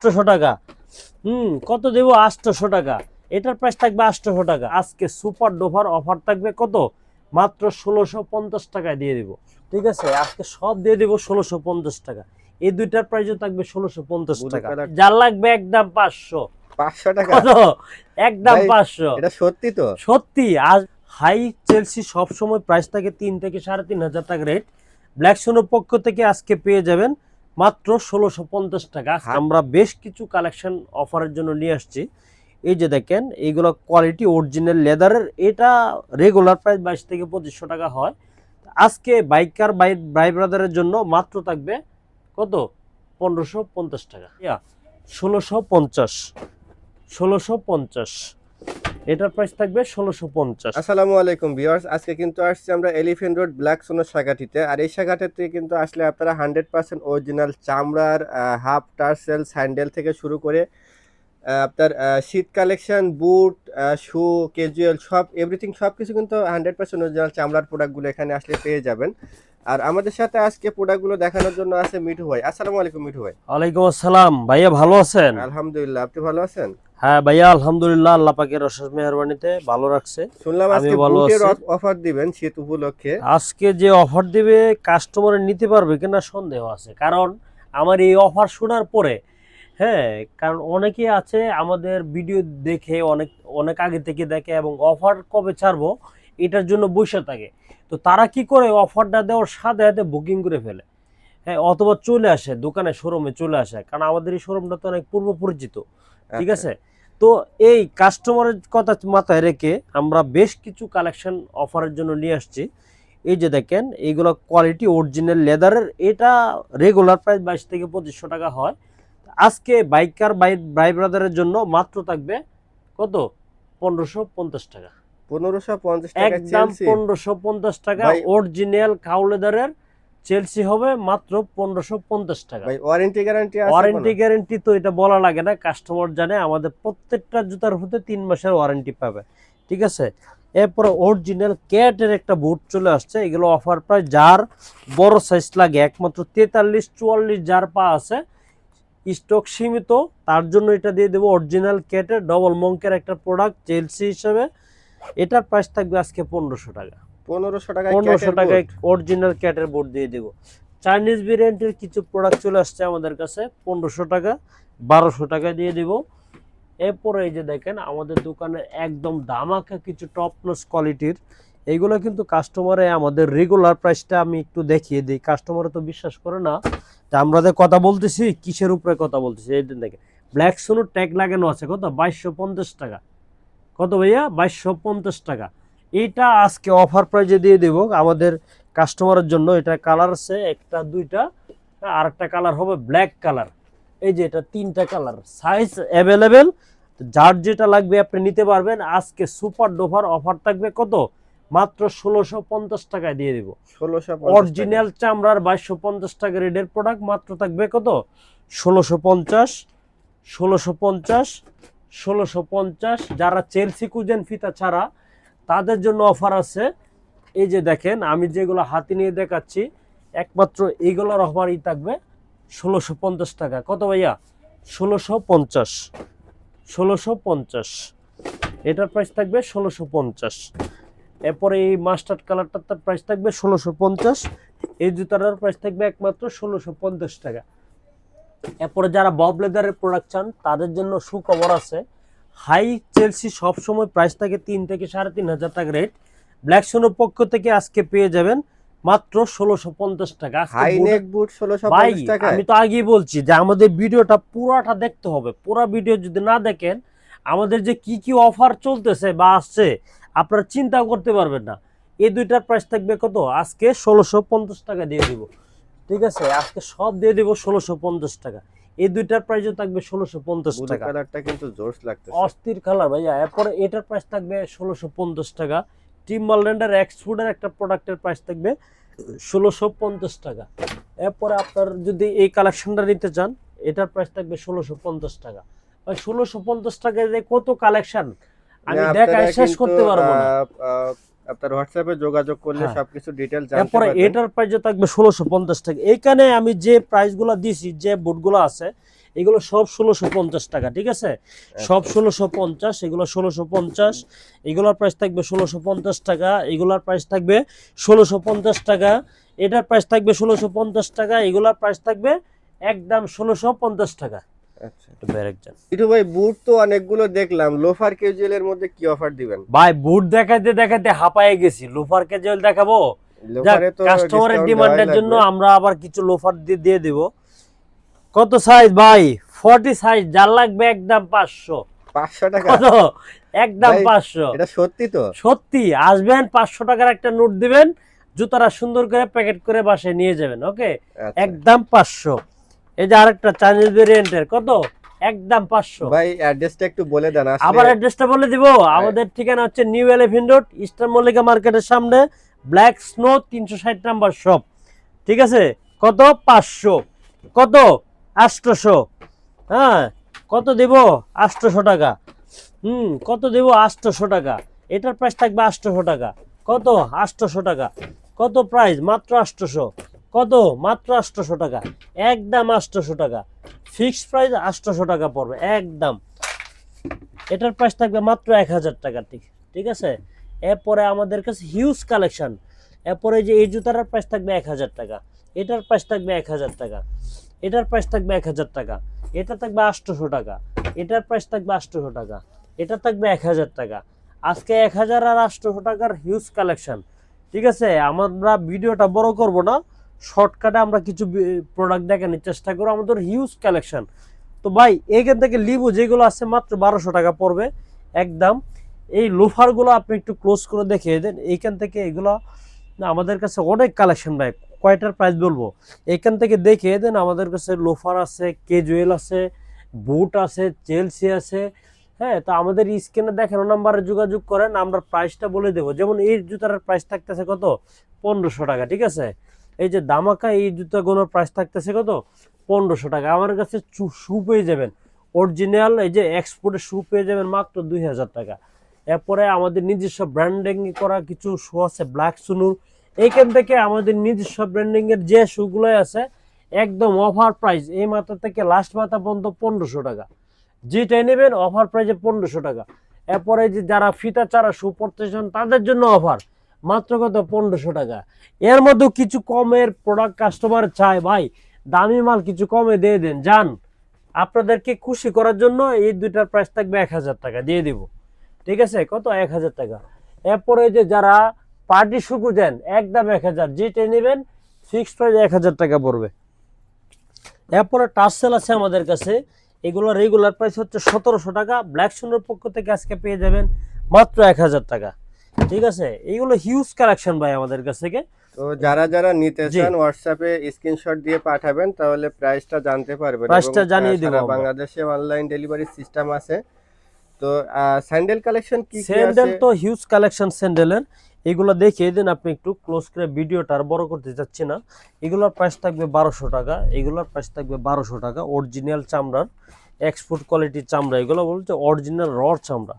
আটশোশো টাকা। হুম কত দেবো? আটশোশো টাকা। এটার প্রাইস থাকবে আটশোশো টাকা। আজকে সুপার ডোভার অফার থাকবে কত? মাত্র ষোলোশো পঞ্চাশ টাকায় দিয়ে দিব। ঠিক আছে? আজকে সব দিয়ে দিব ষোলোশো পঞ্চাশ টাকা। এই দুইটার প্রাইসও থাকবে ষোলোশো পঞ্চাশ টাকা। যার লাগবে একদম পাঁচশো। পাঁচশো টাকা? একদম পাঁচশো। এটা সত্যি তো? সত্যি। আজ হাই চেলসি সব সময় প্রাইস থাকে তিন থেকে সাড়ে তিন হাজার টাকা রেট ব্ল্যাক সোনোর পক্ষ থেকে আজকে পেয়ে যাবেন মাত্র ষোলোশো পঞ্চাশ টাকা। আমরা বেশ কিছু কালেকশন অফারের জন্য নিয়ে আসছি। এই যে দেখেন এইগুলো কোয়ালিটি অরিজিনাল লেদারের এটা রেগুলার প্রাইস বাইশ থেকে পঁচিশশো টাকা হয়। আজকে বাইকার বাই বাই ব্রাদারের জন্য মাত্র থাকবে কত? পনেরোশো পঞ্চাশ টাকা। ইয়া ষোলোশো পঞ্চাশ। ষোলোশো পঞ্চাশ। এটার প্রাইস থাকবে ষোলোশো পঞ্চাশ। আসসালামু আলাইকুম ভিউয়ার্স আজকে কিন্তু আসছি আমরা এলিফেন্ট রোড ব্ল্যাক সোনো শাখাটিতে। আর এই শাখাটিতে কিন্তু আসলে আপনারা হান্ড্রেড পার্সেন্ট অরিজিনাল চামড়ার হাফ টার্সেল স্যান্ডেল থেকে শুরু করে আপনার শীত কালেকশন বুট শু ক্যাজুয়াল সব এভরিথিং সব কিছু কিন্তু হান্ড্রেড পার্সেন্ট অরিজিনাল চামড়ার প্রোডাক্টগুলো এখানে আসলে পেয়ে যাবেন। আর আমাদের সাথে আজকে প্রোডাক্টগুলো দেখানোর জন্য আছে মিঠু ভাই। আসসালামু আলাইকুম মিঠু ভাই। ওয়ালাইকুম আসসালাম। ভাইয়া ভালো আছেন? আলহামদুলিল্লাহ আপনি ভালো আছেন? হ্যাঁ ভাইয়া আলহামদুলিল্লাহ আল্লাহ পাকের অশেষ মেহরবানিতে ভালো রাখছে। শুনলাম আজকে বুটের অফার দিবেন শীত উপলক্ষে। আজকে যে অফার দিবে কাস্টমার নিতে পারবে কিনা সন্দেহ আছে। কারণ আমার এই অফার শোনার পরে হ্যাঁ কারণ অনেকে আছে আমাদের ভিডিও দেখে অনেক অনেক আগে থেকে দেখে এবং অফার কবে ছাড়বো এটার জন্য বসে থাকে। তো তারা কি করে অফারটা দেওয়ার সাথে সাথে বুকিং করে ফেলে? হ্যাঁ অথবা চলে আসে দোকানে শোরুমে চলে আসে। কারণ আমাদের এই শোরুমটা তো অনেক পূর্ব পরিচিত ঠিক আচ্ছা। আছে? তো এই কাস্টমারের কথা মাথায় রেখে আমরা বেশ কিছু কালেকশন অফারের জন্য নিয়ে আসছি। এই যে দেখেন এইগুলো কোয়ালিটি অরিজিনাল লেদারের এটা রেগুলার প্রাইস বাইশ থেকে পঁচিশশো টাকা হয়। আজকে বাইকার বাই ব্রাদারের জন্য মাত্র থাকবে কত? পনেরোশো পঞ্চাশ টাকা। পনেরোশো পঞ্চাশ টাকা একদম পনেরোশো পঞ্চাশ টাকা অরিজিনাল কাউ লেদারের চেলসি হবে মাত্র পনেরোশো পঞ্চাশ টাকা। ওয়ারেন্টি গ্যারান্টি ওয়ারেন্টি গ্যারেন্টি তো এটা বলা লাগে না। কাস্টমার জানে আমাদের প্রত্যেকটা জুতার হতে তিন মাসের ওয়ারেন্টি পাবে। ঠিক আছে? এরপরে অরিজিনাল ক্যাটের একটা বুট চলে আসছে। এগুলো অফার প্রায় যার বড় সাইজ লাগে একমাত্র তেতাল্লিশ চুয়াল্লিশ যার পা আছে স্টক সীমিত তার জন্য এটা দিয়ে দেবো অরিজিনাল ক্যাটের ডবল মঙ্কের একটা প্রোডাক্ট চেলসি হিসেবে। এটার প্রাইস থাকবে আজকে পনেরোশো টাকা। পনেরোশো টাকা পনেরোশো টাকায় অরিজিনাল ক্যাটের বোর্ড দিয়ে দেবো। চাইনিজ ভেরিয়েন্টের কিছু প্রোডাক্ট চলে আসছে আমাদের কাছে পনেরোশো টাকা বারোশো টাকা দিয়ে দিব। এরপরে এই যে দেখেন আমাদের দোকানে একদম দামাকা কিছু টপ নস কোয়ালিটির এইগুলো কিন্তু কাস্টমারে আমাদের রেগুলার প্রাইসটা আমি একটু দেখিয়ে দিই। কাস্টমারে তো বিশ্বাস করে না যে আমরা যে কথা বলতেছি কিসের উপরে কথা বলতেছি? এই দেখেন ব্ল্যাক সোনো ট্যাগ লাগানো আছে কত? বাইশশো পঞ্চাশ টাকা। কত ভাইয়া? বাইশশো পঞ্চাশ টাকা। এইটা আজকে অফার প্রাইজে দিয়ে দেব। আমাদের কাস্টমারের জন্য এটা কালার আছে একটা দুইটা আর একটা কালার হবে ব্ল্যাক কালার এই যে এটা তিনটা কালার সাইজ অ্যাভেলেবেল যার যেটা লাগবে আপনি নিতে পারবেন। আজকে সুপার ডোভার অফার থাকবে কত? মাত্র ষোলোশো পঞ্চাশ টাকায় দিয়ে দিব। ষোলোশো অরিজিনাল চামড়ার বাইশশো পঞ্চাশ টাকা রেডের প্রোডাক্ট মাত্র থাকবে কত? ষোলোশো পঞ্চাশ ষোলোশো পঞ্চাশ ষোলোশো পঞ্চাশ। যারা চেলসি কুজেন ফিতা ছাড়া তাদের জন্য অফার আছে। এই যে দেখেন, আমি যেগুলো হাতে নিয়ে দেখাচ্ছি, একমাত্র এইগুলোর অফারই থাকবে, ষোলোশো পঞ্চাশ টাকা। কত ভাইয়া? ষোলোশো পঞ্চাশ। ষোলোশো পঞ্চাশ। এটার প্রাইস থাকবে ষোলোশো পঞ্চাশ। এরপরে এই মাস্টার্ড কালারটার তার প্রাইস থাকবে ষোলোশো পঞ্চাশ। এই জুতাটার প্রাইস থাকবে একমাত্র ষোলোশো পঞ্চাশ টাকা। এরপরে যারা বব লেদারের প্রোডাক্ট চান, তাদের জন্য সুখবর আছে হাই চেলসি সবসময় প্রাইস থাকে তিন থেকে সাড়ে তিন হাজার টাকা রেট ব্ল্যাক সোনোর পক্ষ থেকে আজকে পেয়ে যাবেন মাত্র ষোলোশো পঞ্চাশ টাকা। আমি তো আগেই বলছি যে আমাদের ভিডিওটা পুরাটা দেখতে হবে। পুরো ভিডিও যদি না দেখেন আমাদের যে কি কি অফার চলতেছে বা আসছে আপনারা চিন্তা করতে পারবেন না। এই দুইটার প্রাইস থাকবে কত? আজকে ষোলোশো পঞ্চাশ টাকা দিয়ে দিব। ঠিক আছে? আজকে সব দিয়ে দিব ষোলোশো পঞ্চাশ টাকা। এই দুইটার প্রাইসও থাকবে ষোলোশো পঞ্চাশ টাকা। কালারটা কিন্তু জোস লাগতেছে। অস্থির কালার ভাইয়া এরপরে এটার প্রাইস থাকবে ষোলোশো পঞ্চাশ টাকা। টিম মালডেন্ডার এক্সফুডের একটা প্রোডাক্টের প্রাইস থাকবে ষোলোশো পঞ্চাশ টাকা। এরপরে আপনার যদি এই কালেকশনটা নিতে চান এটার প্রাইস থাকবে ষোলোশো পঞ্চাশ টাকা। ভাই ষোলোশো পঞ্চাশ টাকায় যে কত কালেকশন আমি দেখায় শেষ করতে পারব না। আপনার হোয়াটসঅ্যাপে যোগাযোগ করলে হ্যাঁ। সবকিছু ডিটেল পারবেন। এটার প্রাইস থাকবে ষোলোশো পঞ্চাশ টাকা। এইখানে আমি যে প্রাইসগুলো দিছি যে বুটগুলো আছে এগুলো সব ষোলোশো পঞ্চাশ টাকা ঠিক আছে? সব ষোলোশো পঞ্চাশ এগুলো ষোলোশো পঞ্চাশ এগুলোর প্রাইস থাকবে ষোলোশো পঞ্চাশ টাকা এগুলোর প্রাইস থাকবে ষোলোশো পঞ্চাশ টাকা এটার প্রাইস থাকবে ষোলোশো পঞ্চাশ টাকা এগুলোর প্রাইস থাকবে একদম ষোলোশো পঞ্চাশ টাকা। আচ্ছা। একটু ব্যারেক যান। ইটু ভাই বুট তো অনেকগুলো দেখলাম। লোফার ক্যাজুয়াল এর মধ্যে কি অফার দিবেন? ভাই বুট দেখাতে দেখাতে হাঁপায়ে গেছি। লোফার ক্যাজুয়াল দেখাবো? কাস্টমারের ডিমান্ডের জন্য আমরা আবার কিছু লোফার দিয়ে দিয়ে দেব। কত সাইজ ভাই? ফর্টি সাইজ যার লাগবে একদম পাঁচশো। 500 টাকা? কত? একদম এটা সত্যি তো? সত্যি আসবেন পাঁচশো টাকার একটা নোট দিবেন। জুতারা সুন্দর করে প্যাকেট করে বাসায় নিয়ে যাবেন ওকে আচ্ছা। একদম পাঁচশো। এই যে আরেকটা চাইনিজ ভেরিয়েন্টের কত? একদম পাঁচশো। ভাই অ্যাড্রেসটা একটু বলে দেন আবার অ্যাড্রেসটা বলে দিব। আমাদের ঠিকানা হচ্ছে new elephant road Eastern Mallika মার্কেটের সামনে ব্ল্যাক স্নো তিনশো ষাট নাম্বার শপ ঠিক আছে? কত? পাঁচশো। কত? আটশোশো হ্যাঁ? কত দেব? আটশোশো টাকা। হুম কত দেব? আটশোশো টাকা। এটার প্রাইস থাকবে আটশোশো টাকা। কত? আটশোশো টাকা। কত প্রাইস মাত্র আটশোশো কত? মাত্র আটশোশো টাকা। একদম আটশোশো টাকা। ফিক্সড প্রাইস আটশোশো টাকা পড়বে, একদম। এটার প্রাইস থাকবে মাত্র এক হাজার টাকা ঠিক ঠিক আছে? এরপরে আমাদের কাছে হিউজ কালেকশন এরপরে যে এই জুতাটার প্রাইস থাকবে এক হাজার টাকা। এটার প্রাইস থাকবে এক হাজার টাকা। এটার প্রাইস থাকবে এক হাজার টাকা। এটা থাকবে আটশোশো টাকা। এটার প্রাইস থাকবে আটশোশো টাকা। এটা থাকবে এক হাজার টাকা। আজকে এক হাজার আর আটশোশো টাকার হিউজ কালেকশন ঠিক আছে? আমরা ভিডিওটা বড় করব না। শর্টকাটে আমরা কিছু প্রোডাক্ট দেখানোর চেষ্টা করব। আমাদের হিউজ কালেকশন তো ভাই এইখান থেকে লিবু যেগুলো আছে মাত্র বারোশো টাকা পড়বে, একদম। এই লোফারগুলো আপনি একটু ক্লোজ করে দেখিয়ে দেন। এইখান থেকে এগুলো আমাদের কাছে অনেক কালেকশন ভাই, কয়টার প্রাইস বলব? এখান থেকে দেখে দেন, আমাদের কাছে লোফার আছে কেজুয়েল আছে বুট আছে চেলসি আছে। হ্যাঁ তো আমাদের স্ক্রিনে দেখানো নাম্বারে যোগাযোগ করেন, আমরা প্রাইসটা বলে দেবো। যেমন এই জুতার প্রাইস থাকতেছে কত? পনেরোশো টাকা, ঠিক আছে? এই যে দামাকা এই জুতাগুলোর প্রাইস থাকতেছে কত? পনেরোশো টাকা। আমার কাছে শু পেয়ে যাবেন। অরিজিনাল এই যে এক্সপোর্টের শু পেয়ে যাবেন মাত্র দুই হাজার টাকা। এরপরে আমাদের নিজস্ব ব্র্যান্ডিং করা কিছু শু আছে ব্ল্যাক সুনুর এইখান থেকে আমাদের নিজস্ব ব্র্যান্ডিংয়ের যে শুগুলো আছে, একদম অফার প্রাইস এই মাথা থেকে লাস্ট মাথা পর্যন্ত পনেরোশো টাকা। যেটাই নেবেন অফার প্রাইসে পনেরোশো টাকা। এরপরে যে যারা ফিতা চারা শু পড়তে চান, তাদের জন্য অফার মাত্র কত? পনেরোশো টাকা। এর মধ্যেও কিছু কমের প্রোডাক্ট কাস্টমার চায়। ভাই, দামি মাল কিছু কমে দিয়ে দেন। যান, আপনাদেরকে খুশি করার জন্য এই দুইটার প্রাইস থাকবে এক হাজার টাকা। দিয়ে দিব। ঠিক আছে? কত? এক হাজার টাকা। এরপরে যে যারা পার্টি শুকু দেন, একদম এক হাজার। যেটা নেবেন ফিক্সড প্রাইস এক হাজার টাকা পড়বে। এরপরে টার্সেল আছে আমাদের কাছে। এগুলো রেগুলার প্রাইস হচ্ছে সতেরোশো টাকা। ব্ল্যাক সুন্দর পক্ষ থেকে আজকে পেয়ে যাবেন মাত্র এক হাজার টাকা। ঠিক আছে? এইগুলো হিউজ কালেকশন ভাই আমাদের কাছ থেকে। তো যারা যারা নিতে চান হোয়াটসঅ্যাপে স্ক্রিনশট দিয়ে পাঠাবেন তাহলে প্রাইসটা জানতে পারবেন। প্রাইসটা জানিয়ে দেবো। বাংলাদেশে অনলাইন ডেলিভারি সিস্টেম আছে। তো স্যান্ডেল কালেকশন কি স্যান্ডেল তো হিউজ কালেকশন স্যান্ডেলের এগুলো দেখিয়ে দিন আপনি একটু ক্লোজ করে ভিডিওটা আর বড় করতে চাচ্ছি না। এগুলোর প্রাইস থাকবে বারোশো টাকা। এগুলোর প্রাইস থাকবে বারোশো টাকা। অরিজিনাল চামড়ার এক্সপোর্ট কোয়ালিটির চামড়া। এগুলো বলছে অরিজিনাল রড চামড়া।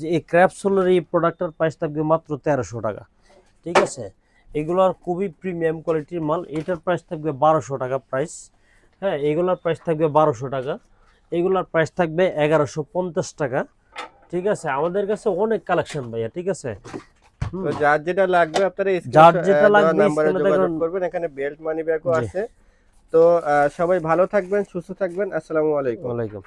যে এই ক্র্যাপসোলের এই প্রোডাক্টের প্রাইস থাকবে মাত্র তেরোশো টাকা। ঠিক আছে? এগুলোর খুবই প্রিমিয়াম কোয়ালিটির মাল। এটার প্রাইস থাকবে বারোশো টাকা প্রাইস হ্যাঁ এগুলোর প্রাইস থাকবে বারোশো টাকা। এগুলোর প্রাইস থাকবে এগারোশো পঞ্চাশ টাকা। ঠিক আছে? আমাদের কাছে অনেক কালেকশন ভাইয়া ঠিক আছে? যার যেটা লাগবে আপনারা যার যেটা লাগবে। করবেন। এখানে বেল্ট মানি ব্যাগও। আছে। তো সবাই ভালো থাকবেন সুস্থ থাকবেন। আসসালামু আলাইকুম। ওয়ালাইকুম।